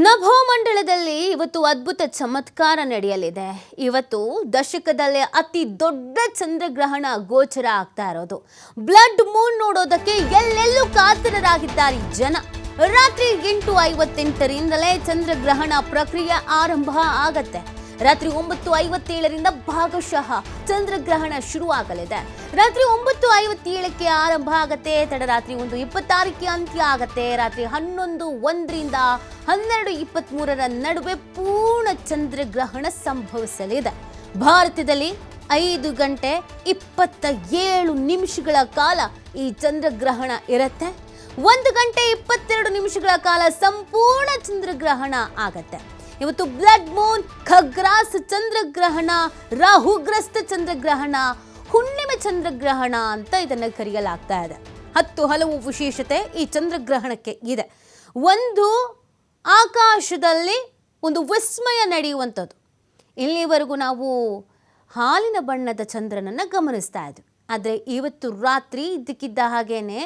ನಭೋಮಂಡಲದಲ್ಲಿ ಇವತ್ತು ಅದ್ಭುತ ಚಮತ್ಕಾರ ನಡೆಯಲಿದೆ. ಇವತ್ತು ದಶಕದಲ್ಲೇ ಅತಿ ದೊಡ್ಡ ಚಂದ್ರಗ್ರಹಣ ಗೋಚರ ಆಗ್ತಾ ಇರೋದು. ಬ್ಲಡ್ ಮೂನ್ ನೋಡೋದಕ್ಕೆ ಎಲ್ಲೆಲ್ಲೂ ಕಾತರರಾಗಿದ್ದಾರೆ ಜನ. ರಾತ್ರಿ ಎಂಟು ಐವತ್ತೆಂಟರಿಂದಲೇ ಚಂದ್ರಗ್ರಹಣ ಪ್ರಕ್ರಿಯೆ ಆರಂಭ ಆಗತ್ತೆ. ರಾತ್ರಿ ಒಂಬತ್ತು ಐವತ್ತೇಳರಿಂದ ಭಾಗಶಃ ಚಂದ್ರಗ್ರಹಣ ಶುರುವಾಗಲಿದೆ. ರಾತ್ರಿ ಒಂಬತ್ತು ಐವತ್ತೇಳಕ್ಕೆ ಆರಂಭ ಆಗತ್ತೆ, ತಡರಾತ್ರಿ ಒಂದು ಇಪ್ಪತ್ತಾರಕ್ಕೆ ಅಂತ್ಯ ಆಗತ್ತೆ, ರಾತ್ರಿ ಹನ್ನೊಂದು ಒಂದರಿಂದ ಹನ್ನೆರಡು ಇಪ್ಪತ್ತ್ಮೂರರ ನಡುವೆ ಪೂರ್ಣ ಚಂದ್ರಗ್ರಹಣ ಸಂಭವಿಸಲಿದೆ. ಭಾರತದಲ್ಲಿ ಐದು ಗಂಟೆ ಇಪ್ಪತ್ತ ಏಳು ನಿಮಿಷಗಳ ಕಾಲ ಈ ಚಂದ್ರಗ್ರಹಣ ಇರುತ್ತೆ. ಒಂದು ಗಂಟೆ ಇಪ್ಪತ್ತೆರಡು ನಿಮಿಷಗಳ ಕಾಲ ಸಂಪೂರ್ಣ ಚಂದ್ರಗ್ರಹಣ ಆಗತ್ತೆ. ಇವತ್ತು ಬ್ಲಡ್ ಮೂನ್ ಖಗ್ರಾಸ್ ಚಂದ್ರಗ್ರಹಣ, ರಾಹುಗ್ರಸ್ತ ಚಂದ್ರಗ್ರಹಣ, ಹುಣ್ಣಿಮೆ ಚಂದ್ರಗ್ರಹಣ ಅಂತ ಇದನ್ನು ಕರೆಯಲಾಗ್ತಾ ಇದೆ. ಹತ್ತು ಹಲವು ವಿಶೇಷತೆ ಈ ಚಂದ್ರಗ್ರಹಣಕ್ಕೆ ಇದೆ. ಒಂದು ಆಕಾಶದಲ್ಲಿ ಒಂದು ವಿಸ್ಮಯ ನಡೆಯುವಂಥದ್ದು. ಇಲ್ಲಿವರೆಗೂ ನಾವು ಹಾಲಿನ ಬಣ್ಣದ ಚಂದ್ರನನ್ನು ಗಮನಿಸ್ತಾ ಇದ್ವಿ. ಆದರೆ ಇವತ್ತು ರಾತ್ರಿ ಇದ್ದಕ್ಕಿದ್ದ ಹಾಗೇನೆ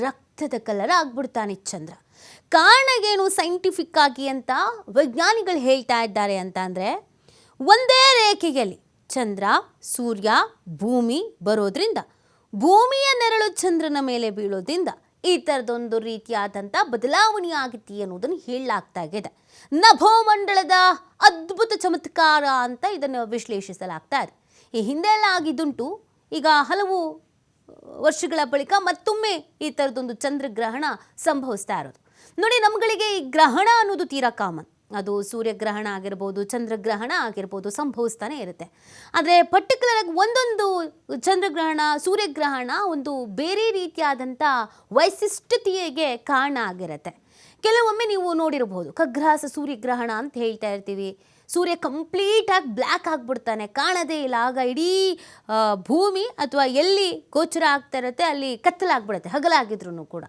ರಕ್ತದ ಕಲರ್ ಆಗ್ಬಿಡ್ತಾನೆ ಚಂದ್ರ. ಕಾರಣ ಏನು ಸೈಂಟಿಫಿಕ್ ಆಗಿ ಅಂತ ವಿಜ್ಞಾನಿಗಳು ಹೇಳ್ತಾ ಇದ್ದಾರೆ ಅಂತ ಅಂದರೆ, ಒಂದೇ ರೇಖೆಯಲ್ಲಿ ಚಂದ್ರ, ಸೂರ್ಯ, ಭೂಮಿ ಬರೋದ್ರಿಂದ, ಭೂಮಿಯ ನೆರಳು ಚಂದ್ರನ ಮೇಲೆ ಬೀಳೋದ್ರಿಂದ ಈ ಥರದೊಂದು ರೀತಿಯಾದಂಥ ಬದಲಾವಣೆ ಆಗಿತ್ತು ಅನ್ನೋದನ್ನು ಹೇಳಲಾಗ್ತಾ ಇದೆ. ನಭೋಮಂಡಲದ ಅದ್ಭುತ ಚಮತ್ಕಾರ ಅಂತ ಇದನ್ನು ವಿಶ್ಲೇಷಿಸಲಾಗ್ತಾ ಇದೆ. ಈ ಹಿಂದೆ ಎಲ್ಲ ಆಗಿದ್ದುಂಟು. ಈಗ ಹಲವು ವರ್ಷಗಳ ಬಳಿಕ ಮತ್ತೊಮ್ಮೆ ಈ ಥರದೊಂದು ಚಂದ್ರಗ್ರಹಣ ಸಂಭವಿಸ್ತಾ ಇರೋದು. ನೋಡಿ, ನಮ್ಗಳಿಗೆ ಈ ಗ್ರಹಣ ಅನ್ನೋದು ತೀರಾ ಕಾಮನ್. ಅದು ಸೂರ್ಯಗ್ರಹಣ ಆಗಿರ್ಬೋದು, ಚಂದ್ರಗ್ರಹಣ ಆಗಿರ್ಬೋದು ಸಂಭವಿಸ್ತಾನೆ ಇರುತ್ತೆ. ಆದರೆ ಪರ್ಟಿಕ್ಯುಲರ್ ಆಗಿ ಒಂದೊಂದು ಚಂದ್ರಗ್ರಹಣ, ಸೂರ್ಯಗ್ರಹಣ ಒಂದು ಬೇರೆ ರೀತಿಯಾದಂಥ ವೈಶಿಷ್ಟ್ಯತೆಗೆ ಕಾರಣ ಆಗಿರುತ್ತೆ. ಕೆಲವೊಮ್ಮೆ ನೀವು ನೋಡಿರಬಹುದು ಖಗ್ರಾಸ ಸೂರ್ಯಗ್ರಹಣ ಅಂತ ಹೇಳ್ತಾ ಇರ್ತೀವಿ. ಸೂರ್ಯ ಕಂಪ್ಲೀಟಾಗಿ ಬ್ಲ್ಯಾಕ್ ಆಗಿಬಿಡ್ತಾನೆ, ಕಾಣದೇ ಇಲ್ಲ. ಆಗ ಇಡೀ ಭೂಮಿ ಅಥವಾ ಎಲ್ಲಿ ಗೋಚರ ಆಗ್ತಾ ಇರುತ್ತೆ, ಅಲ್ಲಿ ಕತ್ತಲಾಗ್ಬಿಡುತ್ತೆ ಹಗಲಾಗಿದ್ರು ಕೂಡ.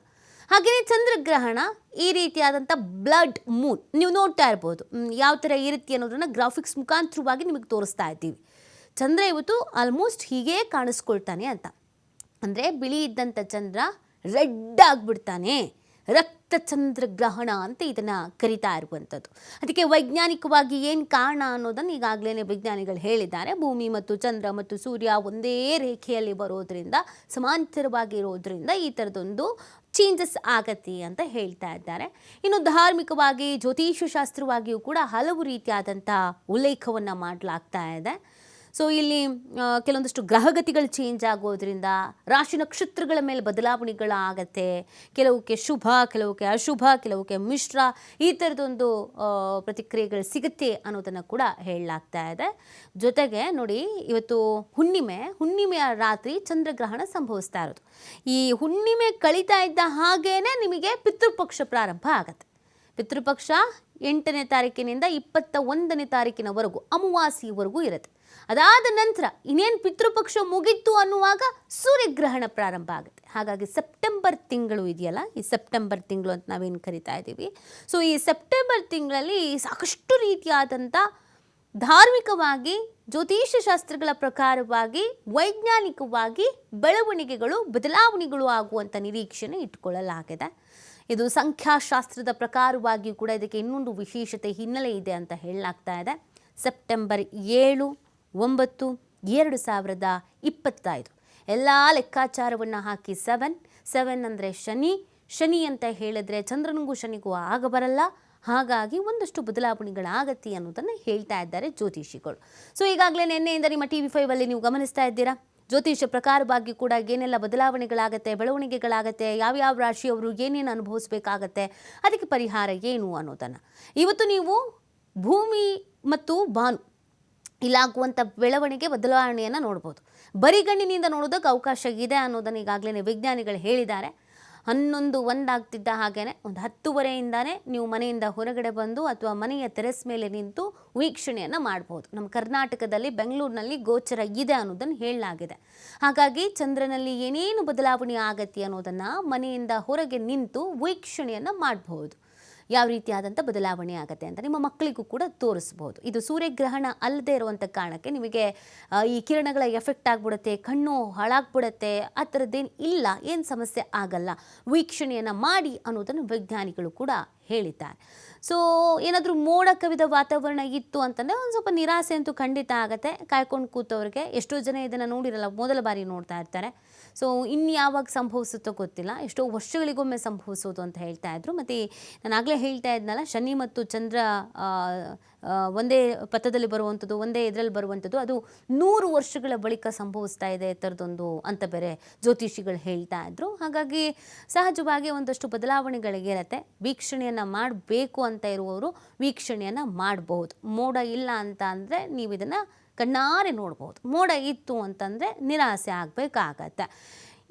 ಹಾಗೆಯೇ ಚಂದ್ರಗ್ರಹಣ ಈ ರೀತಿಯಾದಂಥ ಬ್ಲಡ್ ಮೂನ್ ನೀವು ನೋಡ್ತಾ ಇರ್ಬೋದು. ಯಾವ ಥರ ಇರುತ್ತೆ ಅನ್ನೋದನ್ನು ಗ್ರಾಫಿಕ್ಸ್ ಮುಖಾಂತರವಾಗಿ ನಿಮಗೆ ತೋರಿಸ್ತಾ ಇದ್ದೀವಿ. ಚಂದ್ರ ಇವತ್ತು ಆಲ್ಮೋಸ್ಟ್ ಹೀಗೆ ಕಾಣಿಸ್ಕೊಳ್ತಾನೆ ಅಂತ. ಅಂದರೆ ಬಿಳಿ ಇದ್ದಂಥ ಚಂದ್ರ ರೆಡ್ ಆಗಿಬಿಡ್ತಾನೆ. ರಕ್ತ ಚಂದ್ರಗ್ರಹಣ ಅಂತ ಇದನ್ನು ಕರಿತಾ ಇರುವಂಥದ್ದು. ಅದಕ್ಕೆ ವೈಜ್ಞಾನಿಕವಾಗಿ ಏನು ಕಾರಣ ಅನ್ನೋದನ್ನು ಈಗಾಗಲೇ ವಿಜ್ಞಾನಿಗಳು ಹೇಳಿದ್ದಾರೆ. ಭೂಮಿ ಮತ್ತು ಚಂದ್ರ ಮತ್ತು ಸೂರ್ಯ ಒಂದೇ ರೇಖೆಯಲ್ಲಿ ಬರೋದರಿಂದ ಸಮಾಂತರವಾಗಿ ಇರೋದ್ರಿಂದ ಈ ಥರದೊಂದು ಚೇಂಜಸ್ ಆಗತ್ತೆ ಅಂತ ಹೇಳ್ತಾ ಇದ್ದಾರೆ. ಇನ್ನು ಧಾರ್ಮಿಕವಾಗಿ ಜ್ಯೋತಿಷ್ಯ ಶಾಸ್ತ್ರವಾಗಿಯೂ ಕೂಡ ಹಲವು ರೀತಿಯಾದಂಥ ಉಲ್ಲೇಖವನ್ನು ಮಾಡಲಾಗ್ತಾ ಇದೆ. ಸೊ ಇಲ್ಲಿ ಕೆಲವೊಂದಿಷ್ಟು ಗ್ರಹಗತಿಗಳು ಚೇಂಜ್ ಆಗೋದ್ರಿಂದ ರಾಶಿ ನಕ್ಷತ್ರಗಳ ಮೇಲೆ ಬದಲಾವಣೆಗಳಾಗತ್ತೆ ಕೆಲವಕ್ಕೆ ಶುಭ, ಕೆಲವಕ್ಕೆ ಅಶುಭ, ಕೆಲವಕ್ಕೆ ಮಿಶ್ರ ಈ ಥರದೊಂದು ಪ್ರತಿಕ್ರಿಯೆಗಳು ಸಿಗುತ್ತೆ ಅನ್ನೋದನ್ನು ಕೂಡ ಹೇಳಲಾಗ್ತಾ ಇದೆ. ಜೊತೆಗೆ ನೋಡಿ, ಇವತ್ತು ಹುಣ್ಣಿಮೆ, ಹುಣ್ಣಿಮೆಯ ರಾತ್ರಿ ಚಂದ್ರಗ್ರಹಣ ಸಂಭವಿಸ್ತಾ ಇರೋದು. ಈ ಹುಣ್ಣಿಮೆ ಕಳೀತಾ ಇದ್ದ ಹಾಗೇನೆ ನಿಮಗೆ ಪಿತೃಪಕ್ಷ ಪ್ರಾರಂಭ ಆಗತ್ತೆ. ಪಿತೃಪಕ್ಷ ಎಂಟನೇ ತಾರೀಕಿನಿಂದ ಇಪ್ಪತ್ತ ಒಂದನೇ ತಾರೀಕಿನವರೆಗೂ, ಅಮಾವಾಸ್ಯವರೆಗೂ ಇರುತ್ತೆ. ಅದಾದ ನಂತರ ಇನ್ನೇನು ಪಿತೃಪಕ್ಷ ಮುಗೀತು ಅನ್ನುವಾಗ ಸೂರ್ಯಗ್ರಹಣ ಪ್ರಾರಂಭ ಆಗುತ್ತೆ. ಹಾಗಾಗಿ ಸೆಪ್ಟೆಂಬರ್ ತಿಂಗಳು ಇದೆಯಲ್ಲ, ಈ ಸೆಪ್ಟೆಂಬರ್ ತಿಂಗಳು ಅಂತ ನಾವೇನು ಕರಿತಾ ಇದ್ದೀವಿ. ಸೊ ಈ ಸೆಪ್ಟೆಂಬರ್ ತಿಂಗಳಲ್ಲಿ ಸಾಕಷ್ಟು ರೀತಿಯಾದಂಥ ಧಾರ್ಮಿಕವಾಗಿ, ಜ್ಯೋತಿಷ್ಯ ಶಾಸ್ತ್ರಗಳ ಪ್ರಕಾರವಾಗಿ, ವೈಜ್ಞಾನಿಕವಾಗಿ ಬೆಳವಣಿಗೆಗಳು, ಬದಲಾವಣೆಗಳು ಆಗುವಂಥ ನಿರೀಕ್ಷೆಯನ್ನು ಇಟ್ಕೊಳ್ಳಲಾಗಿದೆ. ಇದು ಸಂಖ್ಯಾಶಾಸ್ತ್ರದ ಪ್ರಕಾರವಾಗಿಯೂ ಕೂಡ ಇದಕ್ಕೆ ಇನ್ನೊಂದು ವಿಶೇಷತೆ ಹಿನ್ನೆಲೆ ಇದೆ ಅಂತ ಹೇಳಲಾಗ್ತಾ ಇದೆ. ಸೆಪ್ಟೆಂಬರ್ ಏಳು ಒಂಬತ್ತು, ಎರಡು ಸಾವಿರದ ಇಪ್ಪತ್ತೈದು. ಎಲ್ಲ ಲೆಕ್ಕಾಚಾರವನ್ನು ಹಾಕಿ ಸೆವೆನ್ ಸೆವೆನ್ ಅಂದರೆ ಶನಿ ಶನಿ ಅಂತ ಹೇಳಿದ್ರೆ ಚಂದ್ರನಿಗೂ ಶನಿಗೂ ಆಗ ಬರಲ್ಲ. ಹಾಗಾಗಿ ಒಂದಷ್ಟು ಬದಲಾವಣೆಗಳಾಗತ್ತೆ ಅನ್ನೋದನ್ನು ಹೇಳ್ತಾ ಇದ್ದಾರೆ ಜ್ಯೋತಿಷಿಗಳು. ಸೊ ಈಗಾಗಲೇ ನಿನ್ನೆಯಿಂದ ನಿಮ್ಮ ಟಿ ವಿ ಫೈವಲ್ಲಿ ನೀವು ಗಮನಿಸ್ತಾ ಇದ್ದೀರಾ? ಜ್ಯೋತಿಷ ಪ್ರಕಾರವಾಗಿ ಕೂಡ ಏನೆಲ್ಲ ಬದಲಾವಣೆಗಳಾಗತ್ತೆ, ಬೆಳವಣಿಗೆಗಳಾಗತ್ತೆ, ಯಾವ್ಯಾವ ರಾಶಿಯವರು ಏನೇನು ಅನುಭವಿಸ್ಬೇಕಾಗತ್ತೆ, ಅದಕ್ಕೆ ಪರಿಹಾರ ಏನು ಅನ್ನೋದನ್ನು. ಇವತ್ತು ನೀವು ಭೂಮಿ ಮತ್ತು ಭಾನು ಇಲ್ಲಾಗುವಂಥ ಬೆಳವಣಿಗೆ, ಬದಲಾವಣೆಯನ್ನು ನೋಡ್ಬೋದು. ಬರಿಗಣ್ಣಿನಿಂದ ನೋಡೋದಕ್ಕೆ ಅವಕಾಶ ಇದೆ ಅನ್ನೋದನ್ನು ಈಗಾಗಲೇ ವಿಜ್ಞಾನಿಗಳು ಹೇಳಿದ್ದಾರೆ. ಹನ್ನೊಂದು ಒಂದಾಗ್ತಿದ್ದ ಹಾಗೇ ಒಂದು ಹತ್ತುವರೆಯಿಂದಾನೇ ನೀವು ಮನೆಯಿಂದ ಹೊರಗಡೆ ಬಂದು ಅಥವಾ ಮನೆಯ ತೆರೆಸ್ ಮೇಲೆ ನಿಂತು ವೀಕ್ಷಣೆಯನ್ನು ಮಾಡ್ಬೋದು. ನಮ್ಮ ಕರ್ನಾಟಕದಲ್ಲಿ ಬೆಂಗಳೂರಿನಲ್ಲಿ ಗೋಚರ ಇದೆ ಅನ್ನೋದನ್ನು ಹೇಳಲಾಗಿದೆ. ಹಾಗಾಗಿ ಚಂದ್ರನಲ್ಲಿ ಏನೇನು ಬದಲಾವಣೆ ಆಗತ್ತೆ ಅನ್ನೋದನ್ನು ಮನೆಯಿಂದ ಹೊರಗೆ ನಿಂತು ವೀಕ್ಷಣೆಯನ್ನು ಮಾಡಬಹುದು ಯಾವ ರೀತಿಯಾದಂಥ ಬದಲಾವಣೆ ಆಗುತ್ತೆ ಅಂತ ನಿಮ್ಮ ಮಕ್ಕಳಿಗೂ ಕೂಡ ತೋರಿಸ್ಬೋದು. ಇದು ಸೂರ್ಯಗ್ರಹಣ ಅಲ್ಲದೆ ಇರುವಂಥ ಕಾರಣಕ್ಕೆ ನಿಮಗೆ ಈ ಕಿರಣಗಳ ಎಫೆಕ್ಟ್ ಆಗ್ಬಿಡುತ್ತೆ, ಕಣ್ಣು ಹಾಳಾಗ್ಬಿಡುತ್ತೆ, ಆ ಥರದ್ದೇನು ಇಲ್ಲ, ಏನು ಸಮಸ್ಯೆ ಆಗಲ್ಲ. ವೀಕ್ಷಣೆಯನ್ನು ಮಾಡಿ ಅನ್ನೋದನ್ನು ವಿಜ್ಞಾನಿಗಳು ಕೂಡ ಹೇಳಿದ್ದಾರೆ ಸೊ ಏನಾದರೂ ಮೋಡ ಕವಿದ ವಾತಾವರಣ ಇತ್ತು ಅಂತಂದರೆ ಒಂದು ಸ್ವಲ್ಪ ನಿರಾಸೆ ಅಂತೂ ಖಂಡಿತ ಆಗುತ್ತೆ. ಕಾಯ್ಕೊಂಡು ಕೂತವ್ರಿಗೆ ಎಷ್ಟೋ ಜನ ಇದನ್ನು ನೋಡಿರಲ್ಲ, ಮೊದಲ ಬಾರಿ ನೋಡ್ತಾ ಇರ್ತಾರೆ. ಸೊ ಇನ್ನು ಯಾವಾಗ ಸಂಭವಿಸುತ್ತೋ ಗೊತ್ತಿಲ್ಲ. ಎಷ್ಟೋ ವರ್ಷಗಳಿಗೊಮ್ಮೆ ಸಂಭವಿಸೋದು ಅಂತ ಹೇಳ್ತಾ ಇದ್ರು. ಮತ್ತು ನಾನು ಆಗಲೇ ಹೇಳ್ತಾ ಇದ್ನಲ್ಲ, ಶನಿ ಮತ್ತು ಚಂದ್ರ ಒಂದೇ ಪಥದಲ್ಲಿ ಬರುವಂಥದ್ದು, ಒಂದೇ ಇದರಲ್ಲಿ ಬರುವಂಥದ್ದು, ಅದು ನೂರು ವರ್ಷಗಳ ಬಳಿಕ ಸಂಭವಿಸ್ತಾ ಇದೆ ಥರದೊಂದು ಅಂತ ಬೇರೆ ಜ್ಯೋತಿಷಿಗಳು ಹೇಳ್ತಾ ಇದ್ರು. ಹಾಗಾಗಿ ಸಹಜವಾಗಿ ಒಂದಷ್ಟು ಬದಲಾವಣೆಗಳಿಗಿರತ್ತೆ ವೀಕ್ಷಣೆಯನ್ನು ಮಾಡಬೇಕು ಅಂತ ಇರುವವರು ವೀಕ್ಷಣೆಯನ್ನು ಮಾಡಬಹುದು. ಮೋಡ ಇಲ್ಲ ಅಂತ ಅಂದರೆ ನೀವು ಇದನ್ನು ಕಣ್ಣಾರೆ ನೋಡ್ಬೋದು ಮೋಡ ಇತ್ತು ಅಂತಂದರೆ ನಿರಾಸೆ ಆಗಬೇಕಾಗತ್ತೆ.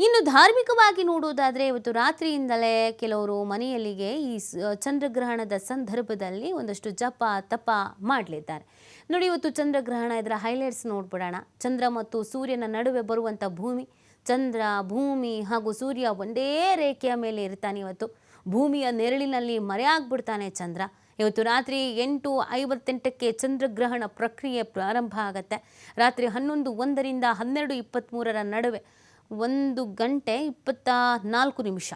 ಇನ್ನು ಧಾರ್ಮಿಕವಾಗಿ ನೋಡುವುದಾದರೆ ಇವತ್ತು ರಾತ್ರಿಯಿಂದಲೇ ಕೆಲವರು ಮನೆಯಲ್ಲಿಗೆ ಈ ಚಂದ್ರಗ್ರಹಣದ ಸಂದರ್ಭದಲ್ಲಿ ಒಂದಷ್ಟು ಜಪ, ತಪ ಮಾಡಲಿದ್ದಾರೆ. ನೋಡಿ ಇವತ್ತು ಚಂದ್ರಗ್ರಹಣ ಇದರ ಹೈಲೈಟ್ಸ್ ನೋಡ್ಬಿಡೋಣ. ಚಂದ್ರ ಮತ್ತು ಸೂರ್ಯನ ನಡುವೆ ಬರುವಂಥ ಭೂಮಿ, ಚಂದ್ರ, ಭೂಮಿ ಹಾಗೂ ಸೂರ್ಯ ಒಂದೇ ರೇಖೆಯ ಮೇಲೆ ಇರ್ತಾನೆ ಇವತ್ತು. ಭೂಮಿಯ ನೆರಳಿನಲ್ಲಿ ಮರೆಯಾಗ್ಬಿಡ್ತಾನೆ ಚಂದ್ರ. ಇವತ್ತು ರಾತ್ರಿ ಎಂಟು ಐವತ್ತೆಂಟಕ್ಕೆ ಚಂದ್ರಗ್ರಹಣ ಪ್ರಕ್ರಿಯೆ ಪ್ರಾರಂಭ ಆಗುತ್ತೆ. ರಾತ್ರಿ ಹನ್ನೊಂದು ಒಂದರಿಂದ ಹನ್ನೆರಡು ಇಪ್ಪತ್ತ್ಮೂರರ ನಡುವೆ ಒಂದು ಗಂಟೆ ಇಪ್ಪತ್ತ ನಾಲ್ಕು ನಿಮಿಷ.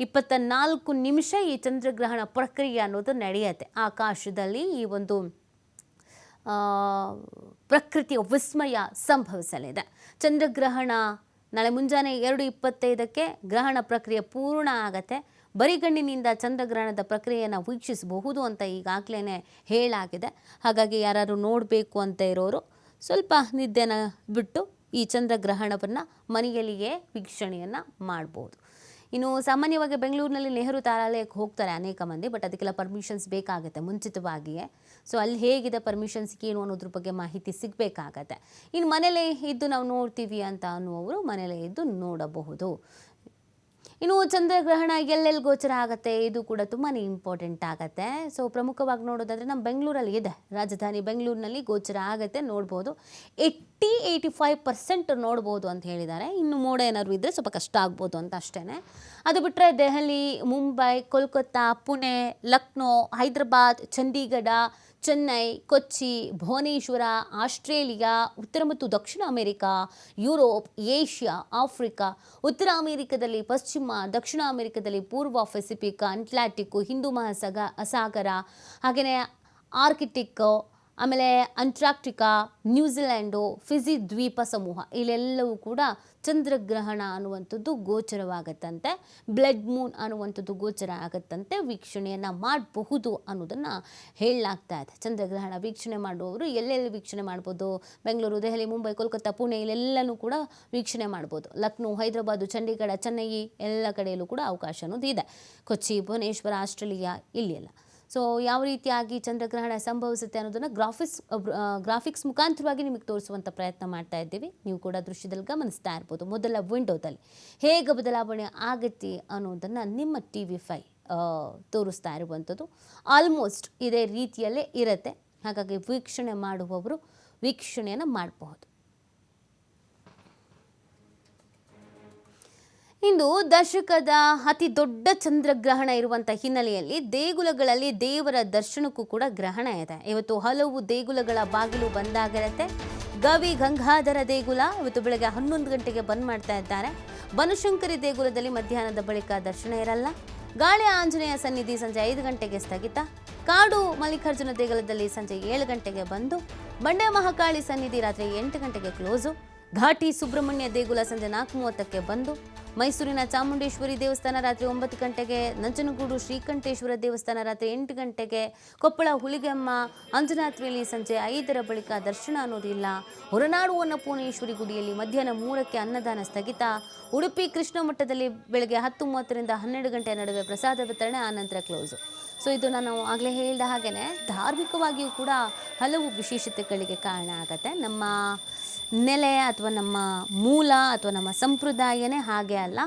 ಇಪ್ಪತ್ತ ನಾಲ್ಕು ನಿಮಿಷ ಈ ಚಂದ್ರಗ್ರಹಣ ಪ್ರಕ್ರಿಯೆ ಅನ್ನೋದು ನಡೆಯುತ್ತೆ. ಆಕಾಶದಲ್ಲಿ ಈ ಒಂದು ಪ್ರಕೃತಿಯ ವಿಸ್ಮಯ ಸಂಭವಿಸಲಿದೆ. ಚಂದ್ರಗ್ರಹಣ ನಾಳೆ ಮುಂಜಾನೆ ಎರಡು ಇಪ್ಪತ್ತೈದಕ್ಕೆ ಗ್ರಹಣ ಪ್ರಕ್ರಿಯೆ ಪೂರ್ಣ ಆಗತ್ತೆ. ಬರಿಗಣ್ಣಿನಿಂದ ಚಂದ್ರಗ್ರಹಣದ ಪ್ರಕ್ರಿಯೆಯನ್ನು ವೀಕ್ಷಿಸಬಹುದು ಅಂತ ಈಗಾಗಲೇ ಹೇಳಾಗಿದೆ. ಹಾಗಾಗಿ ಯಾರಾದರೂ ನೋಡಬೇಕು ಅಂತ ಇರೋರು ಸ್ವಲ್ಪ ನಿದ್ದೆನ ಬಿಟ್ಟು ಈ ಚಂದ್ರಗ್ರಹಣವನ್ನು ಮನೆಯಲ್ಲಿಯೇ ವೀಕ್ಷಣೆಯನ್ನು ಮಾಡ್ಬೋದು. ಇನ್ನು ಸಾಮಾನ್ಯವಾಗಿ ಬೆಂಗಳೂರಿನಲ್ಲಿ ನೆಹರು ತಾರಾಲಯಕ್ಕೆ ಹೋಗ್ತಾರೆ ಅನೇಕ ಮಂದಿ, ಬಟ್ ಅದಕ್ಕೆಲ್ಲ ಪರ್ಮಿಷನ್ಸ್ ಬೇಕಾಗುತ್ತೆ, ಮುಂಚಿತವಾಗಿಯೇ. ಸೊ ಅಲ್ಲಿ ಹೇಗಿದೆ ಪರ್ಮಿಷನ್ಸ್ ಏನು ಅನ್ನೋದ್ರ ಬಗ್ಗೆ ಮಾಹಿತಿ ಸಿಗಬೇಕಾಗತ್ತೆ. ಇನ್ನು ಮನೇಲೇ ಇದ್ದು ನಾವು ನೋಡ್ತೀವಿ ಅಂತ ಅನ್ನುವವರು ಮನೇಲೇ ಇದ್ದು ನೋಡಬಹುದು. ಇನ್ನು ಚಂದ್ರಗ್ರಹಣ ಎಲ್ಲೆಲ್ಲಿ ಗೋಚರ ಆಗುತ್ತೆ? ಇದು ಕೂಡ ತುಂಬಾ ಇಂಪಾರ್ಟೆಂಟ್ ಆಗುತ್ತೆ. ಸೊ ಪ್ರಮುಖವಾಗಿ ನೋಡೋದಾದ್ರೆ ನಮ್ಮ ಬೆಂಗಳೂರಲ್ಲಿ ಇದೆ. ರಾಜಧಾನಿ ಬೆಂಗಳೂರಿನಲ್ಲಿ ಗೋಚರ ಆಗುತ್ತೆ ನೋಡ್ಬೋದು. ಏಯ್ಟಿ ಏಯ್ಟಿ ಫೈವ್ ಪರ್ಸೆಂಟ್ ನೋಡ್ಬೋದು ಅಂತ ಹೇಳಿದ್ದಾರೆ. ಇನ್ನು ಮೋಡ ಏನಾದ್ರು ಇದ್ದರೆ ಸ್ವಲ್ಪ ಕಷ್ಟ ಆಗ್ಬೋದು ಅಂತ ಅಷ್ಟೇ ಅದು ಬಿಟ್ಟರೆ ದೆಹಲಿ, ಮುಂಬೈ, ಕೋಲ್ಕತ್ತಾ, ಪುಣೆ, ಲಕ್ನೋ, ಹೈದರಾಬಾದ್, ಚಂಡೀಗಢ ಚೆನ್ನೈ, ಕೊಚ್ಚಿ, ಭುವನೇಶ್ವರ, ಆಸ್ಟ್ರೇಲಿಯಾ, ಉತ್ತರ ಮತ್ತು ದಕ್ಷಿಣ ಅಮೆರಿಕಾ, ಯುರೋಪ್, ಏಷ್ಯಾ, ಆಫ್ರಿಕಾ, ಉತ್ತರ ಅಮೆರಿಕದಲ್ಲಿ ಪಶ್ಚಿಮ, ದಕ್ಷಿಣ ಅಮೆರಿಕದಲ್ಲಿ ಪೂರ್ವ, ಪೆಸಿಫಿಕ್ ಅಟ್ಲಾಂಟಿಕ್ ಹಿಂದೂ ಮಹಾಸಾಗ, ಸಾಗರ, ಹಾಗೆಯೇ ಆರ್ಕಿಟಿಕ್ ಆಮೇಲೆ ಅಂಟ್ರಾಕ್ಟಿಕಾ ನ್ಯೂಜಿಲ್ಯಾಂಡು ಫಿಜಿ ದ್ವೀಪ ಸಮೂಹ, ಇಲ್ಲೆಲ್ಲವೂ ಕೂಡ ಚಂದ್ರಗ್ರಹಣ ಅನ್ನುವಂಥದ್ದು ಗೋಚರವಾಗತ್ತಂತೆ, ಬ್ಲಡ್ ಮೂನ್ ಅನ್ನುವಂಥದ್ದು ಗೋಚರ ಆಗತ್ತಂತೆ, ವೀಕ್ಷಣೆಯನ್ನು ಮಾಡಬಹುದು ಅನ್ನೋದನ್ನು ಹೇಳಲಾಗ್ತಾ ಇದೆ. ಚಂದ್ರಗ್ರಹಣ ವೀಕ್ಷಣೆ ಮಾಡುವವರು ಎಲ್ಲೆಲ್ಲಿ ವೀಕ್ಷಣೆ ಮಾಡ್ಬೋದು? ಬೆಂಗಳೂರು, ದೆಹಲಿ, ಮುಂಬೈ, ಕೋಲ್ಕತ್ತಾ, ಪುಣೆ, ಇಲ್ಲೆಲ್ಲನೂ ಕೂಡ ವೀಕ್ಷಣೆ ಮಾಡ್ಬೋದು. ಲಕ್ನೋ, ಹೈದರಾಬಾದ್, ಚಂಡೀಗಢ, ಚೆನ್ನೈ, ಎಲ್ಲ ಕಡೆಯಲ್ಲೂ ಕೂಡ ಅವಕಾಶ ಅನ್ನೋದು ಇದೆ. ಕೊಚ್ಚಿ, ಭುವನೇಶ್ವರ, ಆಸ್ಟ್ರೇಲಿಯಾ ಇಲ್ಲಿ ಎಲ್ಲ ಸೊ ಯಾವ ರೀತಿಯಾಗಿ ಚಂದ್ರಗ್ರಹಣ ಸಂಭವಿಸುತ್ತೆ ಅನ್ನೋದನ್ನು ಗ್ರಾಫಿಕ್ಸ್ ಗ್ರಾಫಿಕ್ಸ್ ಮುಖಾಂತರವಾಗಿ ನಿಮಗೆ ತೋರಿಸುವಂಥ ಪ್ರಯತ್ನ ಮಾಡ್ತಾ ಇದ್ದೀವಿ. ನೀವು ಕೂಡ ದೃಶ್ಯದಲ್ಲಿ ಗಮನಿಸ್ತಾ ಇರ್ಬೋದು ಮೊದಲ ವಿಂಡೋದಲ್ಲಿ ಹೇಗೆ ಬದಲಾವಣೆ ಆಗುತ್ತೆ ಅನ್ನೋದನ್ನು ನಿಮ್ಮ ಟಿ ವಿ ಫೈ ತೋರಿಸ್ತಾ ಇರುವಂಥದ್ದು. ಆಲ್ಮೋಸ್ಟ್ ಇದೇ ರೀತಿಯಲ್ಲೇ ಇರುತ್ತೆ. ಹಾಗಾಗಿ ವೀಕ್ಷಣೆ ಮಾಡುವವರು ವೀಕ್ಷಣೆಯನ್ನು ಮಾಡಬಹುದು. ಇಂದು ದಶಕದ ಅತಿ ದೊಡ್ಡ ಚಂದ್ರಗ್ರಹಣ ಇರುವಂಥ ಹಿನ್ನೆಲೆಯಲ್ಲಿ ದೇಗುಲಗಳಲ್ಲಿ ದೇವರ ದರ್ಶನಕ್ಕೂ ಕೂಡ ಗ್ರಹಣ ಇದೆ. ಇವತ್ತು ಹಲವು ದೇಗುಲಗಳ ಬಾಗಿಲು ಬಂದಾಗಿರುತ್ತೆ. ಗವಿ ಗಂಗಾಧರ ದೇಗುಲ ಇವತ್ತು ಬೆಳಗ್ಗೆ ಹನ್ನೊಂದು ಗಂಟೆಗೆ ಬಂದ್ ಮಾಡ್ತಾ ಇದ್ದಾರೆ. ಬನಶಂಕರಿ ದೇಗುಲದಲ್ಲಿ ಮಧ್ಯಾಹ್ನದ ಬಳಿಕ ದರ್ಶನ ಇರಲ್ಲ. ಗಾಳಿ ಆಂಜನೇಯ ಸನ್ನಿಧಿ ಸಂಜೆ ಐದು ಗಂಟೆಗೆ ಸ್ಥಗಿತ. ಕಾಡು ಮಲ್ಲಿಕಾರ್ಜುನ ದೇಗುಲದಲ್ಲಿ ಸಂಜೆ ಏಳು ಗಂಟೆಗೆ ಬಂದು, ಬಂಡೆ ಮಹಾಕಾಳಿ ಸನ್ನಿಧಿ ರಾತ್ರಿ ಎಂಟು ಗಂಟೆಗೆ ಕ್ಲೋಸು ಘಾಟಿ ಸುಬ್ರಹ್ಮಣ್ಯ ದೇಗುಲ ಸಂಜೆ ನಾಲ್ಕು ಮೂವತ್ತಕ್ಕೆ ಬಂದು ಮೈಸೂರಿನ ಚಾಮುಂಡೇಶ್ವರಿ ದೇವಸ್ಥಾನ ರಾತ್ರಿ ಒಂಬತ್ತು ಗಂಟೆಗೆ, ನಂಜನಗೂಡು ಶ್ರೀಕಂಠೇಶ್ವರ ದೇವಸ್ಥಾನ ರಾತ್ರಿ ಎಂಟು ಗಂಟೆಗೆ, ಕೊಪ್ಪಳ ಹುಲಿಗೆಮ್ಮ ಅಂಜನಾದ್ರಿಯಲ್ಲಿ ಸಂಜೆ ಐದರ ಬಳಿಕ ದರ್ಶನ ಅನ್ನೋದಿಲ್ಲ. ಹೊರನಾಡು ಅನ್ನಪೂರ್ಣೇಶ್ವರಿ ಗುಡಿಯಲ್ಲಿ ಮಧ್ಯಾಹ್ನ ಮೂರಕ್ಕೆ ಅನ್ನದಾನ ಸ್ಥಗಿತ. ಉಡುಪಿ ಕೃಷ್ಣ ಮಠದಲ್ಲಿ ಬೆಳಗ್ಗೆ ಹತ್ತು ಮೂವತ್ತರಿಂದ ಹನ್ನೆರಡು ಗಂಟೆ ನಡುವೆ ಪ್ರಸಾದ ವಿತರಣೆ, ಆನಂತರ ಕ್ಲೋಸು. ಸೊ, ಇದು ನಾನು ಆಗಲೇ ಹೇಳಿದ ಹಾಗೆಯೇ ಧಾರ್ಮಿಕವಾಗಿಯೂ ಕೂಡ ಹಲವು ವಿಶೇಷತೆಗಳಿಗೆ ಕಾರಣ ಆಗತ್ತೆ. ನಮ್ಮ ನೆಲೆ ಅಥವಾ ನಮ್ಮ ಮೂಲ ಅಥವಾ ನಮ್ಮ ಸಂಪ್ರದಾಯನೇ ಹಾಗೆ ಅಲ್ಲ.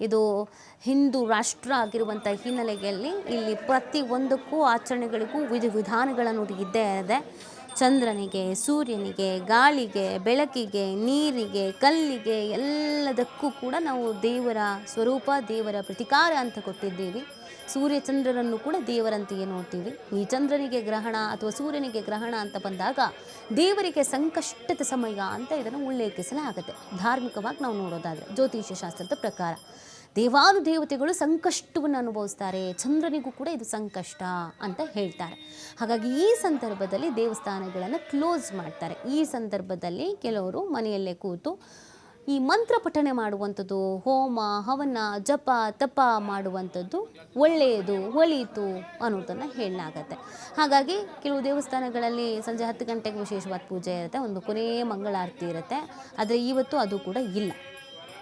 ಇದು ಹಿಂದೂ ರಾಷ್ಟ್ರ ಆಗಿರುವಂಥ ಹಿನ್ನೆಲೆಯಲ್ಲಿ ಇಲ್ಲಿ ಪ್ರತಿ ಒಂದಕ್ಕೂ ಆಚರಣೆಗಳಿಗೂ ವಿಧಿ ವಿಧಾನಗಳನ್ನು ಇದ್ದೇ ಇದೆ. ಚಂದ್ರನಿಗೆ, ಸೂರ್ಯನಿಗೆ, ಗಾಳಿಗೆ, ಬೆಳಕಿಗೆ, ನೀರಿಗೆ, ಕಲ್ಲಿಗೆ ಎಲ್ಲದಕ್ಕೂ ಕೂಡ ನಾವು ದೇವರ ಸ್ವರೂಪ, ದೇವರ ಪ್ರತಿಕಾರ ಅಂತ ಕೊಟ್ಟಿದ್ದೀವಿ. ಸೂರ್ಯ ಚಂದ್ರರನ್ನು ಕೂಡ ದೇವರಂತೆಯೇ ನೋಡ್ತೀವಿ. ಈ ಚಂದ್ರನಿಗೆ ಗ್ರಹಣ ಅಥವಾ ಸೂರ್ಯನಿಗೆ ಗ್ರಹಣ ಅಂತ ಬಂದಾಗ ದೇವರಿಗೆ ಸಂಕಷ್ಟದ ಸಮಯ ಅಂತ ಇದನ್ನು ಉಲ್ಲೇಖಿಸಲಾಗುತ್ತೆ. ಧಾರ್ಮಿಕವಾಗಿ ನಾವು ನೋಡೋದಾದರೆ ಜ್ಯೋತಿಷ್ಯ ಶಾಸ್ತ್ರದ ಪ್ರಕಾರ. ದೇವಾನುದೇವತೆಗಳು ಸಂಕಷ್ಟವನ್ನು ಅನುಭವಿಸ್ತಾರೆ. ಚಂದ್ರನಿಗೂ ಕೂಡ ಇದು ಸಂಕಷ್ಟ ಅಂತ ಹೇಳ್ತಾರೆ. ಹಾಗಾಗಿ ಈ ಸಂದರ್ಭದಲ್ಲಿ ದೇವಸ್ಥಾನಗಳನ್ನು ಕ್ಲೋಸ್ ಮಾಡ್ತಾರೆ. ಈ ಸಂದರ್ಭದಲ್ಲಿ ಕೆಲವರು ಮನೆಯಲ್ಲೇ ಕೂತು ಈ ಮಂತ್ರ ಪಠಣೆ ಮಾಡುವಂಥದ್ದು, ಹೋಮ, ಹವನ, ಜಪ, ತಪ ಮಾಡುವಂಥದ್ದು ಒಳ್ಳೆಯದು, ಒಳಿತು ಅನ್ನೋದನ್ನು ಹೇಳಲಾಗತ್ತೆ. ಹಾಗಾಗಿ ಕೆಲವು ದೇವಸ್ಥಾನಗಳಲ್ಲಿ ಸಂಜೆ ಹತ್ತು ಗಂಟೆಗೆ ವಿಶೇಷವಾದ ಪೂಜೆ ಇರುತ್ತೆ, ಒಂದು ಕೊನೆಯ ಮಂಗಳಾರತಿ ಇರುತ್ತೆ. ಆದರೆ ಇವತ್ತು ಅದು ಕೂಡ ಇಲ್ಲ.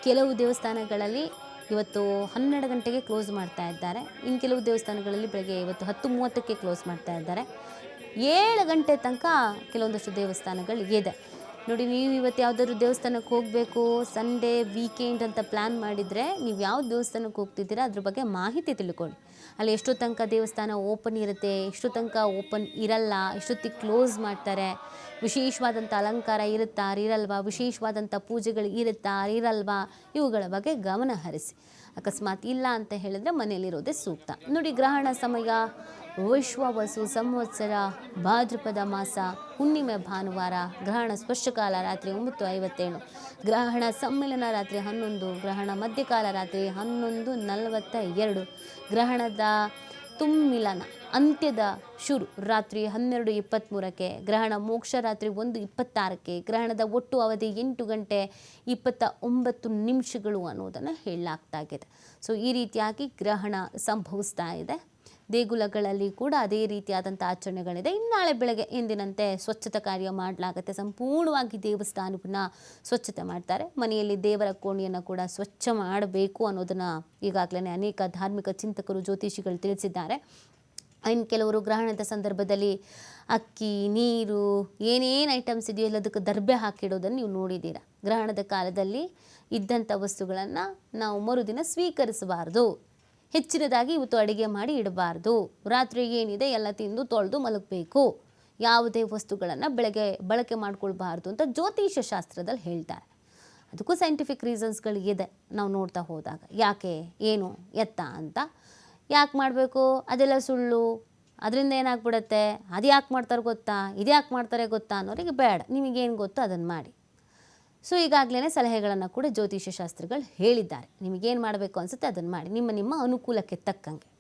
ಕೆಲವು ದೇವಸ್ಥಾನಗಳಲ್ಲಿ ಇವತ್ತು ಹನ್ನೆರಡು ಗಂಟೆಗೆ ಕ್ಲೋಸ್ ಮಾಡ್ತಾ ಇದ್ದಾರೆ. ಇನ್ನು ಕೆಲವು ದೇವಸ್ಥಾನಗಳಲ್ಲಿ ಬೆಳಗ್ಗೆ ಇವತ್ತು ಹತ್ತು ಮೂವತ್ತಕ್ಕೆ ಕ್ಲೋಸ್ ಮಾಡ್ತಾ ಇದ್ದಾರೆ. ಏಳು ಗಂಟೆ ತನಕ ಕೆಲವೊಂದಷ್ಟು ದೇವಸ್ಥಾನಗಳು ಇದೆ. ನೋಡಿ, ನೀವು ಇವತ್ತು ಯಾವುದಾದ್ರು ದೇವಸ್ಥಾನಕ್ಕೆ ಹೋಗಬೇಕು, ಸಂಡೇ ವೀಕೆಂಡ್ ಅಂತ ಪ್ಲ್ಯಾನ್ ಮಾಡಿದರೆ ನೀವು ಯಾವ ದೇವಸ್ಥಾನಕ್ಕೆ ಹೋಗ್ತಿದ್ದೀರಾ, ಅದ್ರ ಬಗ್ಗೆ ಮಾಹಿತಿ ತಿಳ್ಕೊಳ್ಳಿ. ಅಲ್ಲಿ ಎಷ್ಟೋ ತನಕ ದೇವಸ್ಥಾನ ಓಪನ್ ಇರುತ್ತೆ ಎಷ್ಟು ತನಕ ಓಪನ್ ಇರಲ್ಲ ಎಷ್ಟೊತ್ತಿಗೆ ಕ್ಲೋಸ್ ಮಾಡ್ತಾರೆ ವಿಶೇಷವಾದಂಥ ಅಲಂಕಾರ ಇರುತ್ತಾ ಇರಲ್ವಾ ವಿಶೇಷವಾದಂಥ ಪೂಜೆಗಳು ಇರುತ್ತಾ ಇರಲ್ವಾ ಇವುಗಳ ಬಗ್ಗೆ ಗಮನ ಹರಿಸಿ. ಅಕಸ್ಮಾತ್ ಇಲ್ಲ ಅಂತ ಹೇಳಿದ್ರೆ ಮನೆಯಲ್ಲಿರೋದೇ ಸೂಕ್ತ. ನೋಡಿ, ಗ್ರಹಣ ಸಮಯ, ವಿಶ್ವವಸು, ಸಂವತ್ಸರ, ಭಾದ್ರಪದ ಮಾಸ, ಹುಣ್ಣಿಮೆ, ಭಾನುವಾರ, ಗ್ರಹಣ ಸ್ಪರ್ಶಕಾಲ ರಾತ್ರಿ ಒಂಬತ್ತು ಐವತ್ತೇಳು. ಗ್ರಹಣ ಸಮ್ಮಿಲನ ರಾತ್ರಿ ಹನ್ನೊಂದು, ಗ್ರಹಣ ಮಧ್ಯಕಾಲ ರಾತ್ರಿ ಹನ್ನೊಂದು ನಲವತ್ತ ಎರಡು ಗ್ರಹಣದ ತುಂಮಿಲನ ಅಂತ್ಯದ ಶುರು. ರಾತ್ರಿ ಹನ್ನೆರಡು ಇಪ್ಪತ್ತ್ಮೂರಕ್ಕೆ ಗ್ರಹಣ ಮೋಕ್ಷ ರಾತ್ರಿ ಒಂದು ಇಪ್ಪತ್ತಾರಕ್ಕೆ, ಗ್ರಹಣದ ಒಟ್ಟು ಅವಧಿ ಎಂಟು ಗಂಟೆ ಇಪ್ಪತ್ತ ಒಂಬತ್ತು ನಿಮಿಷಗಳು ಅನ್ನೋದನ್ನು ಹೇಳಲಾಗ್ತಾಗಿದೆ ಸೊ ಈ ರೀತಿಯಾಗಿ ಗ್ರಹಣ ಸಂಭವಿಸ್ತಾ ಇದೆ. ದೇಗುಲಗಳಲ್ಲಿ ಕೂಡ ಅದೇ ರೀತಿಯಾದಂಥ ಆಚರಣೆಗಳಿದೆ. ಇನ್ನು ನಾಳೆ ಬೆಳಗ್ಗೆ ಎಂದಿನಂತೆ ಸ್ವಚ್ಛತಾ ಕಾರ್ಯ ಮಾಡಲಾಗುತ್ತೆ. ಸಂಪೂರ್ಣವಾಗಿ ದೇವಸ್ಥಾನವನ್ನು ಸ್ವಚ್ಛತೆ ಮಾಡ್ತಾರೆ. ಮನೆಯಲ್ಲಿ ದೇವರ ಕೋಣೆಯನ್ನು ಕೂಡ ಸ್ವಚ್ಛ ಮಾಡಬೇಕು ಅನ್ನೋದನ್ನು ಈಗಾಗಲೇ ಅನೇಕ ಧಾರ್ಮಿಕ ಚಿಂತಕರು, ಜ್ಯೋತಿಷಿಗಳು ತಿಳಿಸಿದ್ದಾರೆ. ಇನ್ನು ಕೆಲವರು ಗ್ರಹಣದ ಸಂದರ್ಭದಲ್ಲಿ ಅಕ್ಕಿ, ನೀರು, ಏನೇನು ಐಟಮ್ಸ್ ಇದೆಯೋ ಎಲ್ಲದಕ್ಕೆ ದರ್ಬೆ ಹಾಕಿಡೋದನ್ನು ನೀವು ನೋಡಿದ್ದೀರ. ಗ್ರಹಣದ ಕಾಲದಲ್ಲಿ ಇದ್ದಂಥ ವಸ್ತುಗಳನ್ನು ನಾವು ಮರುದಿನ ಸ್ವೀಕರಿಸಬಾರ್ದು. ಹೆಚ್ಚಿನದಾಗಿ ಇವತ್ತು ಅಡುಗೆ ಮಾಡಿ ಇಡಬಾರ್ದು. ರಾತ್ರಿ ಏನಿದೆ ಎಲ್ಲ ತಿಂದು ತೊಳೆದು ಮಲಗಬೇಕು. ಯಾವುದೇ ವಸ್ತುಗಳನ್ನು ಬೆಳಗ್ಗೆ ಬಳಕೆ ಮಾಡ್ಕೊಳ್ಬಾರ್ದು ಅಂತ ಜ್ಯೋತಿಷ್ಯ ಶಾಸ್ತ್ರದಲ್ಲಿ ಹೇಳ್ತಾರೆ. ಅದಕ್ಕೂ ಸೈಂಟಿಫಿಕ್ ರೀಸನ್ಸ್ಗಳಿಗಿದೆ ನಾವು ನೋಡ್ತಾ ಹೋದಾಗ. ಯಾಕೆ? ಏನು? ಎತ್ತ ಅಂತ. ಯಾಕೆ ಮಾಡಬೇಕು? ಅದೆಲ್ಲ ಸುಳ್ಳು. ಅದರಿಂದ ಏನಾಗ್ಬಿಡತ್ತೆ? ಅದು ಯಾಕೆ ಮಾಡ್ತಾರೆ ಗೊತ್ತಾ? ಇದು ಯಾಕೆ ಮಾಡ್ತಾರೆ ಗೊತ್ತಾ ಅನ್ನೋರಿಗೆ ಬೇಡ. ನಿಮಗೇನು ಗೊತ್ತೋ ಅದನ್ನು ಮಾಡಿ. ಸೊ ಈಗಾಗಲೇ ಸಲಹೆಗಳನ್ನು ಕೂಡ ಜ್ಯೋತಿಷ್ಯ ಶಾಸ್ತ್ರಗಳು ಹೇಳಿದ್ದಾರೆ. ನಿಮಗೇನು ಮಾಡಬೇಕು ಅನಿಸುತ್ತೆ ಅದನ್ನು ಮಾಡಿ. ನಿಮ್ಮ ನಿಮ್ಮ ಅನುಕೂಲಕ್ಕೆ ತಕ್ಕಂಗೆ.